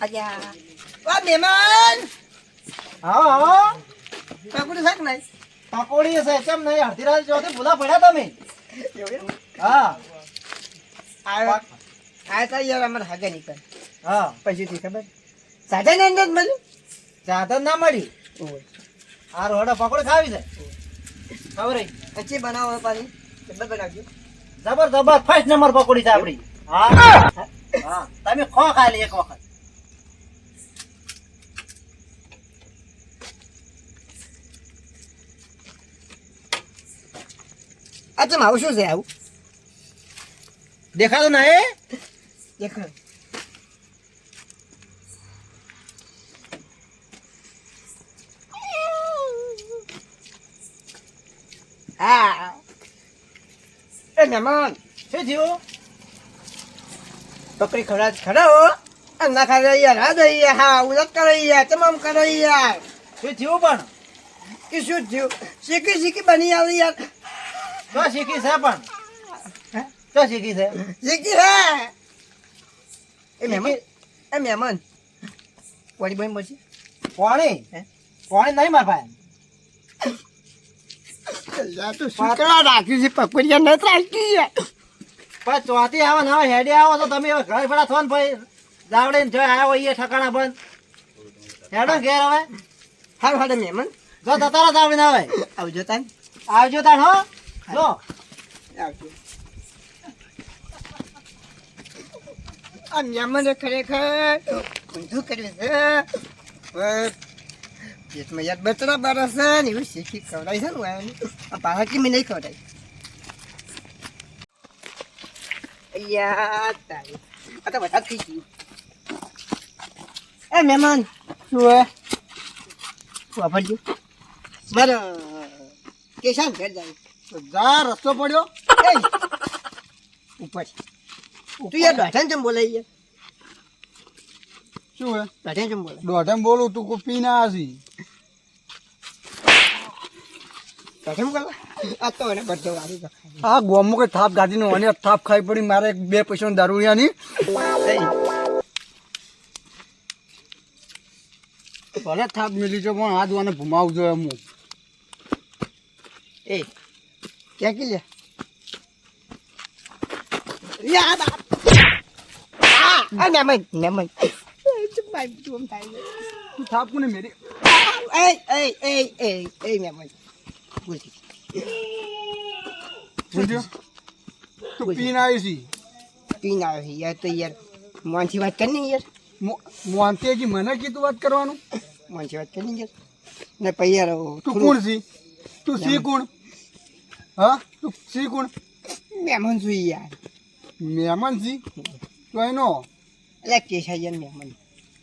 અલ્યા વા મહેમાન આવો આવો પકડું શાક નહીં પકોડી છે કેમ નહીં? રાત જોતી ભૂલા પડ્યા તમે. હા. આવ્યો આ તો યાર અમારે હાગે નીકળ હા. પછીથી ખબર. સાધન અંદર મળ્યું ચાદર ના મળી. આ રોડે પકોડી ખાવી છે. ખબર? પછી બનાવો પાછી ડબ્બા બનાવજો. જબર જબર. ફર્સ્ટ નંબર પકોડી છે આપણી. હા. હા. તમે ખો ખાલી એક વખત. આ તો આવું શું છે આવું? દેખાતું ના એ દેખો હા. એ મહેમાન થયું? બકરી ખરા ખરા હો આ ના ખાય યાર હા દઈ હા તમામ કરો યાર થયું પણ? કે થયું? શીખી શીખી બની આવી તો શીખી છે પણ? તો શીખી છે. શીખી છે? એ મહેમાન એ મહેમાન. કોણી બહેન પછી કોણી? કોણી નહીં માર ભાઈ. ચોથી આવો ના હેડે આવો તો તમે ઘર ભેળા થો ને ભાઈ. દાવડે ને જો આવ્યો એ ઠકાણા બંધ. હેડો ઘેર હવે. હારું હાડે મહેમાન. જો તતારા જાવડે ને હવે. આવજો તાન. આવજો તાણ હો. આવજો. આ મહેમાને ખરેખર ઊંધું કર્યું છે. પેટમાં એવું શીખી ખવડાય છે ને મેં નહીં ખવડાય. તારી. આ થઈ ગયું. એ મહેમાન, શું હે? વાપરજો? મારે કેશાન ઘેર જાય. જા રસ્તો પડ્યો. ઉપર. તું યાર દોઢાને ચમ બોલાય યાર શું હે? દોઢાને ચમ બોલાય. દોઢેમ બોલું તું કોઈ પી ના દોઢાને બોલા આ ગોમો કઈ થાપ ગાડી નો અને થાપ ખાઈ પડી મારે બે પૈસા દારૂડિયાની. ભલે થાપ મિલી પણ આ જોવાને ભૂમાવજો એમ હું. એ ક્યાં કી લે? યા બાપ આ આ મેમન મેમન ભાઈ તું થાય તું થાપ કોને મેરી એ એ એ એ એ મેમન બોલતી શું થયું? તું પી ના આવી છી. પીન આવે યાર તો યાર મોનથી વાત કરી ને યાર. હજી મને કીધું વાત કરવાનું? મોનથી વાત કરી યાર. ને પછી યાર તું કોણ છી? તું સી કોણ? હા? તું સી કોણ? મેમન છું યાર. મહેમાન સી તો એનો? એટલે કેશા મહેમાન.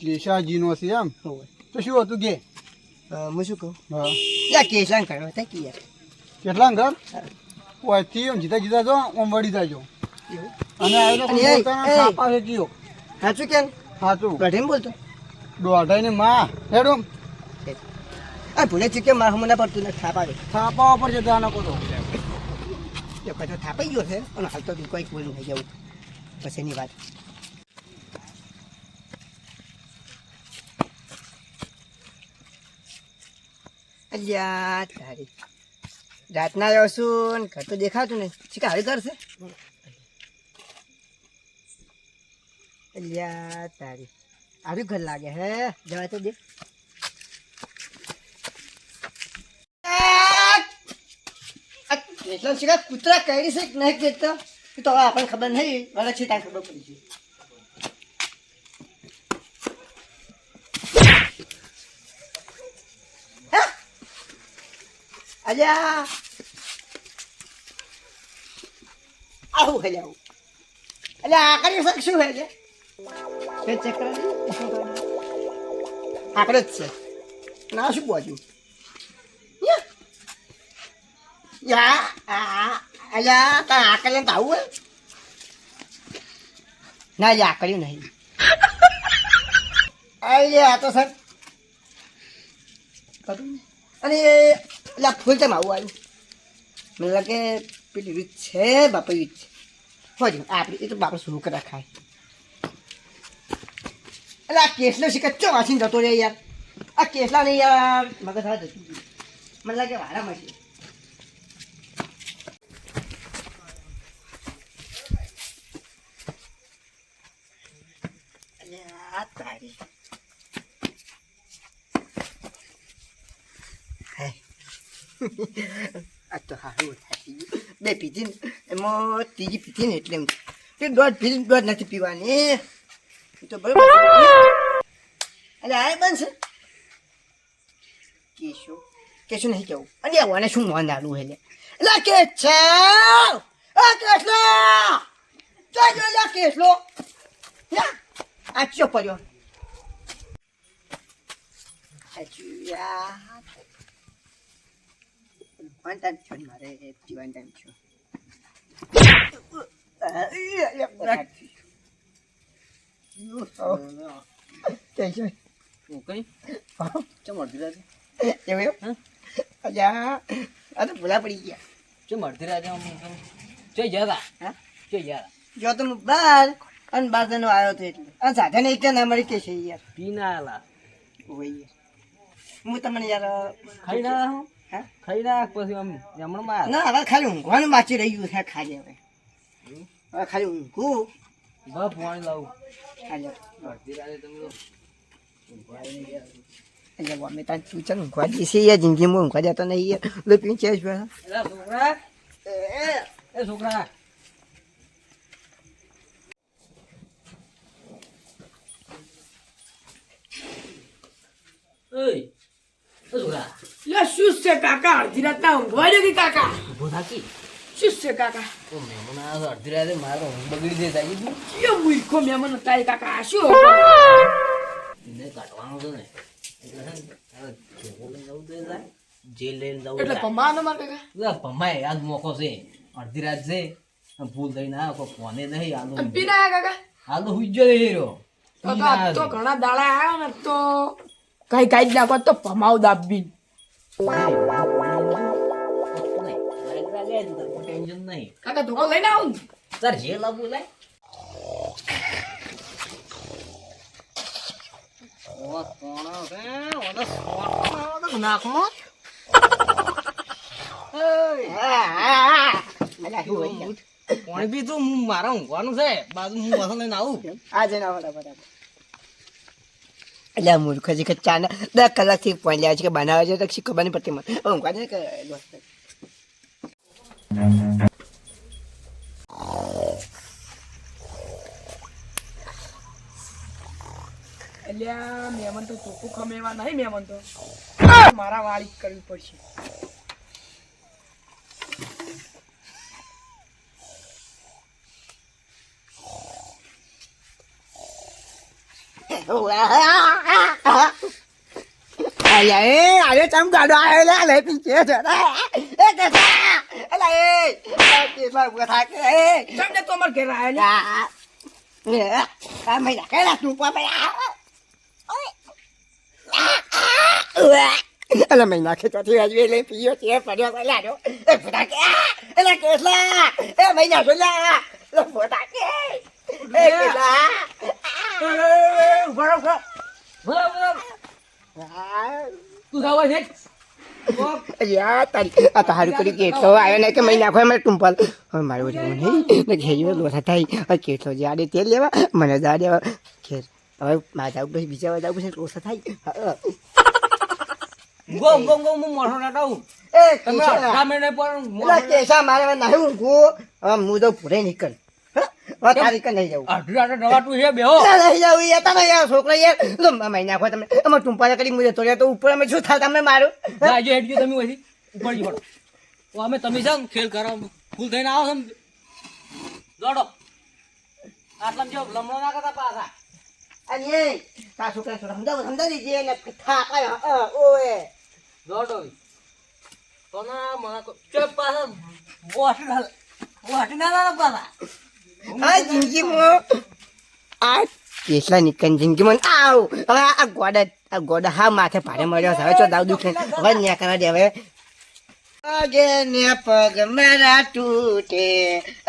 કેશાજીનો છે એમ? તો શું હતું કે? હું શું કહું? હા. યા કેશા કર્યો હતા કે યાર. કેટલા ઘર? ઓયથી એમ જીતા જીતા જો ઓમ વળી જાજો અને આવેલો થાપા છે કયો સાચું કેમ સાચું. ગઢે બોલતો? દોઢાઈ ને માં. હેડો. આ ભૂલે ચૂકે મારા મને પડતું નથી થાપ થાપા ઉપર જતા નકો તો. એ કચો થાપાઈ ગયો છે અને હાલ તો કોઈ બોલું થઈ જવું પછીની વાત અલ્યા તારી રાતના આવ્યો છું ને ઘર તો દેખાતું નહીં શીખા હવે ઘર અલ્યા તારી આવ્યું ઘર લાગે હે જવા તો દે એટલો શીખા કૂતરા કરી છે કે નહીં કહેતો? એ તો હવે આપણને ખબર નહીં. મને છે ત્યાં ખબર પડી ગઈ? અલ્યા આવું હે આવું અલ્યા આ કરી શક શું હે છે કે કરે? આકડે જ છે. ના શું બાજુ યા. અલ્યા તા આકડે તો આવું હે ના યા કર્યું નહીં અલ્યા તો સર. અને એ એટલે ફૂલ તેમ આવું આવ્યું મને લાગે પેલી રીત છે બાપા રીત છે હોય આપણે એ તો બાપા શું કરે ખાય એટલે આ કેસલો શિકાર ચો વાંચીને જતો રહે યાર આ કેસલા નહીં યાર મગજ હાથ જતું. મને લાગે અલ્યા, તારી. હાય. આ તો હારું થાય બે પીધી એમાં ત્રીજી પીધી ને એટલે એમ તે દોઢ પીધી દોઢ નથી પીવાની તો બરોબર. અરે આ બનશે કેશો કેશો નહીં કેવું અને આવવાને શું મોન આલું હે એટલે કે છે આ કેસલો ચાલ લે કેસલો આ ચો પડ્યો અચુયા વન ચમ અડધી રાતે એવું એવું અલ્યા આ તો ભૂલા પડી ગયા ચમ અડધી રાજા આમ જતા હા ચોઈ જતા જો તો હું બાર અને બાર જણો આવ્યો હતો એટલે. અને સાધન એક ના મળી કે છે યાર. પીના આલા ઓય હું તમને યાર ખાઈ ના હા? ખાઈ નાખ પછી આમ જમણમાં ના હવે ખાલી ઊંઘવાનું બાકી રહ્યું છે ખાલી હવે. હવે ખાલી ઊંઘું. બા પાણી લાવું. હાલો. એટલે અમે તાર તું ચાલ ઊંઘવા જઈશે યાર જિંદગીમાં ઊંઘવા જતો નહીં યાર. લો પીને છે છોકરા એ છોકરા. ઓય એ. છોકરા. લે શું છે કાકા? અડધી રાતના ઊંઘવા દો કે કાકા? ઊભો થાકી શું છે કાકા? ઓ મહેમાન આવે તો અડધી રાતે મારે ઊંઘ બગડી દે તાકી તું. કયો મૂર્ખો મહેમાન એ કાકા? શું? એને કાઢવાનું છે ને. ને જેવો લઈને જવું તો એટલે પમાનો માં કાકા? એટલે આજ મોકો છે. અડધી રાત છે. ભૂલ થઈ ના કોઈ ફોને નહીં આલુ પીના કાકા? તો હુઈ ગયો હીરો તો તો આ તો ઘણા દાડા આવ્યા ને તો કઈ કઈ જ નાખો તો પમાવ દાબી કાકા ધોકો લઈને આવું. તાર જે કોણો છે ઓનો પાણી પી તું હું ઊંઘવાનું છે બાજુ હું બસો લઈને આવું આ જઈને આવો બરાબર એટલે મૂર્ખ છે કે ચાના દસ કલાકથી લે છે કે બનાવે છે તો ખબર નહીં પડતી મને. ઊંઘવા દે ને કે અલ્યા મહેમાન તો ચોખ્ખું ખમેવા નહીં મેમન તો. મારા વાળી કરવી પડશે. અલ્યા એ આજે ચમ ગાડો આવ્યો લે લે પીછે છે એ કે અલા એ કેટલા ઊભા થાય કે એ તમને તો અમારે ઘેર આવ્યા ને આ આ મહિના કે તું પા મહિના અલા મહિના કે તો થી આજે લે પીયો છે પડ્યો તો લાડો એ ફટા કે એલા કેટલા એ મહિના તો લા લો ફટા કે એ કેટલા ઊભા રહો, ઊભા રહો. બરાબર તું ખાવા છે યા તારી આ તો હારું કરી કેટલો આવ્યો ને કે મહિના ખોય મને ટુંપલ હવે મારું રહેવું નહીં. ને ઘેર લોસા થાય. કેટલો જે આડે તેલ લેવા મને જા દેવા ઘેર. હવે મારે જાવું પછી બીજા વાર જાવું પછી લોસા થાય. હું. મોઢો નાટાવું. એ તમે મારે હવે હું તો પૂરે નીકળ. તારી કઈ નહીં જવું અડધી રાતે છે બેહો. નહીં જવું યાર તમે યાર છોકરા યાર. લો મહિના ખોય તમે અમે ટુંપા કરી મુજે તો તો ઉપર અમે શું થાય તમે મારું? હા? જાજો તમે વહી ઉપર જી પડો અમે તમે છે ખેલ કરો ફૂલ થઈને આવો છો દોડો. આટલા જો લમણો ના કરતા પાછા. અને એ છોકરા છોકરા સમજાવો સમજાવી દીજે ને થાપાય ઓએ દોડો તો મને ચપ પાછા. વોટ ના ના ના પાછા. આ જિંદગીમાં આ કેટલા નીકળ જિંદગીમાં આવ. હવે આ ગોડા આ ગોડા હા માથે ભારે મળ્યો હવે ચો દાવ દુખ. હવે ન્યા કરવા દે, હવે. ને પગ મારા તૂટે.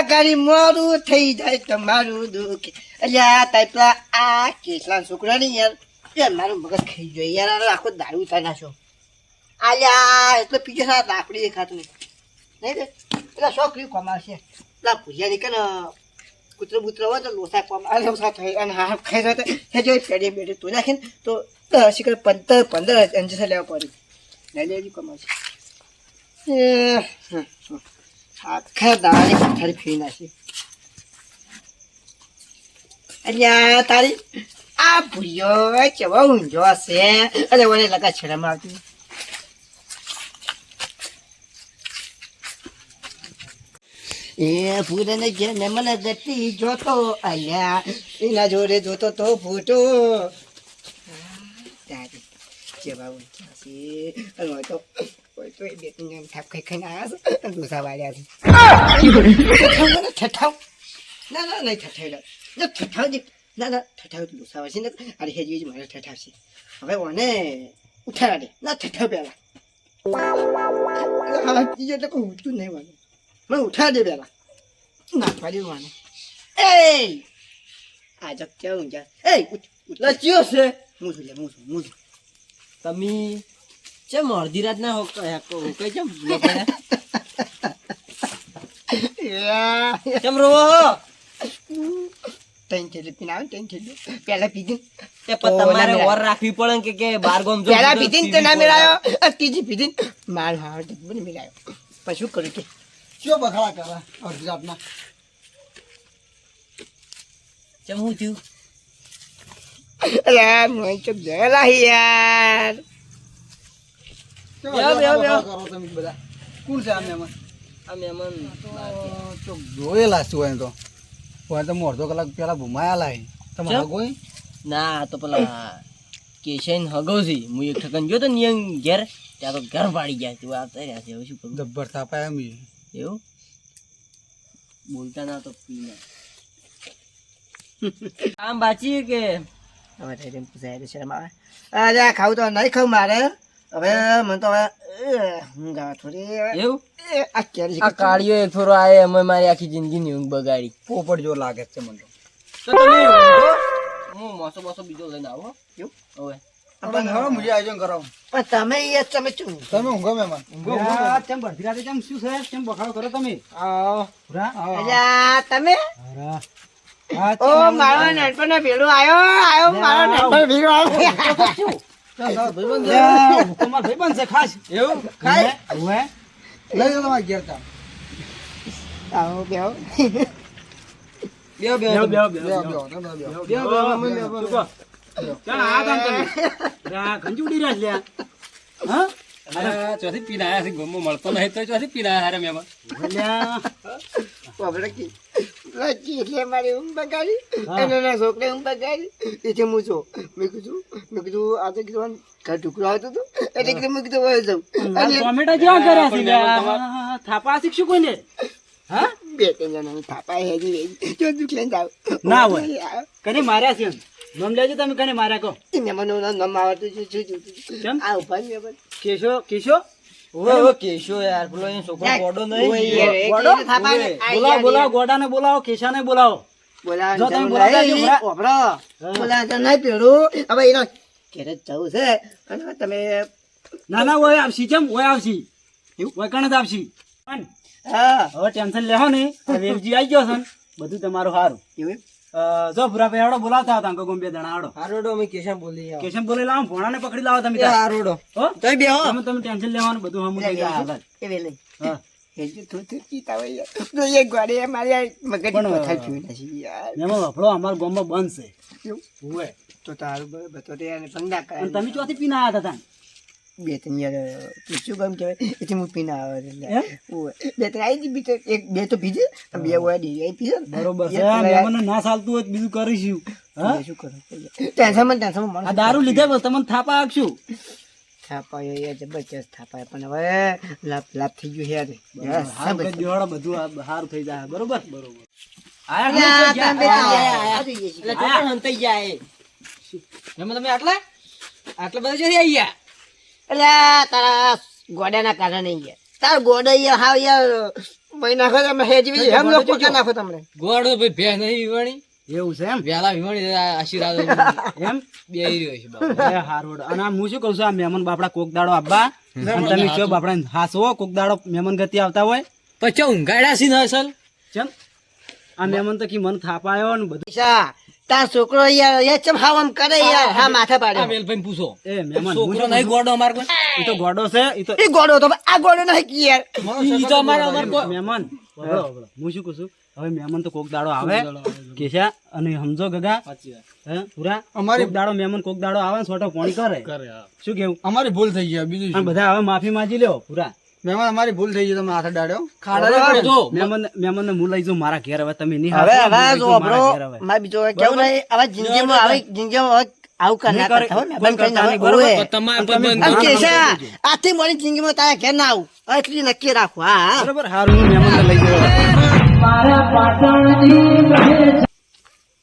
અગાડી મોડું થઈ જાય તો મારું દુઃખ. અલ્યા તાઈ પેલા આ કેટલા છોકરા ને યાર યાર મારું મગજ ખાઈ ગયો યાર. આખો દારૂ ઉતારી નાખ્યો. આલ્યા, એટલે પીછે સારા લાકડી દેખાતું નહીં નહીં રે શોખ છોકરી કમાશે પેલા ભૂજ્યા કે ને કૂતરો બૂતરો હોય તો લોસા કમા લોસા થઈ અને હા ખાઈ જાય હે જો પેઢી બેડી તું નાખીને તો શીખર પંદર પંદર અંજસા લેવા પડે. લઈ લેજો કમાશે. આખા દાવાની પથારી ફેરી નાખી. અલ્યા તારી, આ ભૂયો કેવો ઊંઝો હશે. અરે મને લગા છેડામાં આવતી. એ ફૂલને જે મને ગતિ જોતો અલ્યા એના જોડે જોતો તો ફોટો ઊંચા છે અને તો હોય તો એ બે ત્રણ જણ ખાઈ ખાઈને આવ્યા છે ડોસા વાળ્યા છે મને ઠઠાવ ના ના નહીં ના ઠઠાવ જે ના ના ઠઠાવ ડોસા વાળશે ને અરે હેજી જ મારે હવે ઓને ઉઠાડા ના ઠઠાવ પેલા હા ત્રીજો એટલે કોઈ ઉઠતું નહીં વાનું મને ઉઠા દે પેલા. નાખવા દે મને એ આ જો કેવું ઊંઘ્યા એ લચ્યો છે? હું છું લે હું છું હું છું. તમે ચમ અડધી રાત ના કઈ ચમ ચમ રોવો ત્રણ થેલી પીને આવે ટેન થેલી. પેલા પીધી. તે પણ તમારે ઓર રાખવી પડે કે કે બાર ગોમ જો પેલા પીધી તો ના મેળાયો. ત્રીજી પીધી માર હા મને મેળાયો. પછી શું કરું કે? ચો બખાડા કરે અડધી રાતના. ચમ હું થયું? અરે મોય ચુપ જયેલા યાર. બેહો, બેહો, બેહો. કરો તમે બધા. કોણ છે આ મહેમાન. આ મહેમાન તો જોયેલા છું એમ તો. હોય તો અડધો કલાક પેલા ઘુમાયેલા હે તમારા હગોય કોઈ ના તો પેલા કેશન હગવસી હું એક ઠકન જોતો તો યંગ ઘેર ત્યાં તો ઘર પાડી ગયા તું આવતા રહ્યા છે હવે શું કરું? જબ્બર તાપાય એમ. એવું? બોલતા ના તો પીને. આમ બાચી કે? હવે થઈ પૂછાય છે શરમ આવે. અરે ખાવું તો નહીં ખાવું મારે. હવે મને તો હવે એ, ઊંઘ થોડી એવું? આ કેરી આ કાળીઓ એક થોડો આવે અમે મારી આખી જિંદગીની ઊંઘ બગાડી. પોપટ જો લાગે છે મને તો. તમે હું મોસો મોસો બીજો લઈને આવો એવું? હવે. મુજે આયોજન કરો પણ તમે યાર તમે શું તમે ઊંઘો મહેમાન આ ચમ બરધી રાતે ચમ શું છે ચમ બખાડો કરો તમે. તમે? ઓ મારો નાનપણનો ભેળો આયો આયો મારો નાનપણ ભેળો આવ્યો લ્યા, તમારો ભાઈબંધ છે ખાસ. એવું? ખાય. લઈ જાઓ તમારા ઘેર આવો બેહો. બેહો બેહો બેહો, બેહો, બેહો, બેહો, બેહો. બેહો, તમે બેહો. બેહો. ઉડી રહ્યા લ્યા. હા? ચોથી પીને છે ગમો મળતો નહીં તો ચોથી પીને હારે મહેમાન લ્યા, બાબરા એટલે મારી ઊંઘ બગાડી અને એના છોકરે ઊંઘ બગાડી. એટલે હું જો મેં કીધું મેં કીધું આ તો કીધું ઘર ટુકડો આવતો હતો. એટલે કીધું મેં કીધું વયો જાઉં. ટોમેટા જેવા કર્યા છે, હા, હા, હા. થાપા શીખશું કોઈને? હા? બે ત્રણ જણા થાપા હેજી વેજી જો દુઃખ લઈને જાવ ના હોય. કને માર્યા છે એમ? નામ લેજો તમે કને માર્યા કહો મને નમ આવડતું છે કેમ? આ ઊભા ને કેશો કેશો? ઓ કેશો યાર બોલો એ છોકરો ગોડો નહીં. ગોડો? થાપા ને? આ બોલાવો બોલાવો ગોડાને બોલાવો કેશાને બોલાવો. બોલાવવાની જો તમે બોલાવો બોલાવતા નહીં. જો, બોલા. ઓભળો. હા. બોલાવતા નહીં પેલું. હવે એનો ઘેર જ જવું છે. અને તમે ના ના ઓય આવશી કેમ? ઓય આવશી. ઓય કણ જ આવશી. હા. હવે ટેન્શન લેહો ને આ વેલજી આવી ગયો છે બધું તમારું સારું. એવું જો ભૂરા ભાઈ બોલાવતા હતા અંકો ગોમ્બે દણા હાડો. હારોડો અમે કેશમ બોલી આવો. કેશમ બોલી લાવો ભોણાને પકડી લાવો તમે. હારોડો. હો? તોય બેહો. તમે તમે ટેન્શન લેવાનું બધું હમ થઈ ગયા હાલ એ વેલે. હા. તમે ચોથી પીના આવ્યા હતા? બે ત્રણ યાર શું કામ કહેવાય? એથી હું પીને આવે એટલે. બે ત્રણ આવી બી તો એક બે તો પીધે. બે ઓય ડી આવી પીજે બરોબર ના ચાલતું હોય બીજું કરીશું. હા? શું કરું? ટેન્શનમાં ને ટેન્શન માણસ દારૂ લીધે બસ તમને થાપા આપશું. થાપાયો જબરજસ્ત થાપાયો. પણ હવે લાભ લાભ થઈ ગયું યાર. હારું બધું સારું થઈ જાય. બરોબર? બરોબર. તમે આટલા? આટલા બધા આવી અલ્યા, તારા ગોડાના કારણે યાર તાર ગોડા યાર હાવ યાર મહી નાખો તમે હેજવી એમ લોકો પકા નાખો તમને? ગોડો ભાઈ ભે નહીં વિવાણી. એવું છે એમ? વેલા વિવાણી આશીર્વાદ એમ? બે રહ્યો છે બાપા. એ અને આ હું શું કહું છું આ મહેમાન બાપડા કોક દાડો આબા અને તમે કયો બાપડા હાસવો કોક દાડો મહેમાન ગતિ આવતા હોય. પછી ઊંઘાડ્યા છે ને અસલ? ચમ? આ મહેમાન તો કી મન થાપાયો ને બધું. તાર છોકરો યાર યાર ચમ હાવ આમ કરે યાર? હા માથે આ પાડ્યો વેલભાઈ પૂછો. એ મહેમાન છોકરો નહીં ગોડો અમાર કોઈ એ તો ગોડો છે તો એ ગોડો તો આ ગોડો નહીં કી યાર. ઈ તો અમારે અમાર કોઈ મહેમાન. હું શું કહું છું? હવે મહેમાન તો કોક દાડો આવે. કેશા અને સમજો ગગા. હે પૂરા અમારી દાડો મહેમાન કોક દાડો આવે ને સોટો કોણ કરે. શું કેવું? અમારી ભૂલ થઈ ગયા બીજું બધા હવે માફી માંગી લ્યો પૂરા મહેમાન અમારી ભૂલ થઈ ગઈ તમે હાથ ડાડ્યો ખાડા પડજો મહેમાન મહેમાન હું લઈ મારા ઘેર હવે તમે નહીં હવે જો બ્રો મારે બીજો કેવું નહીં હવે જિંદગીમાં હવે જિંદગીમાં હવે આવું કર. ના આથી મારી જિંદગીમાં તારા ઘેર ના આવું નક્કી રાખો હા.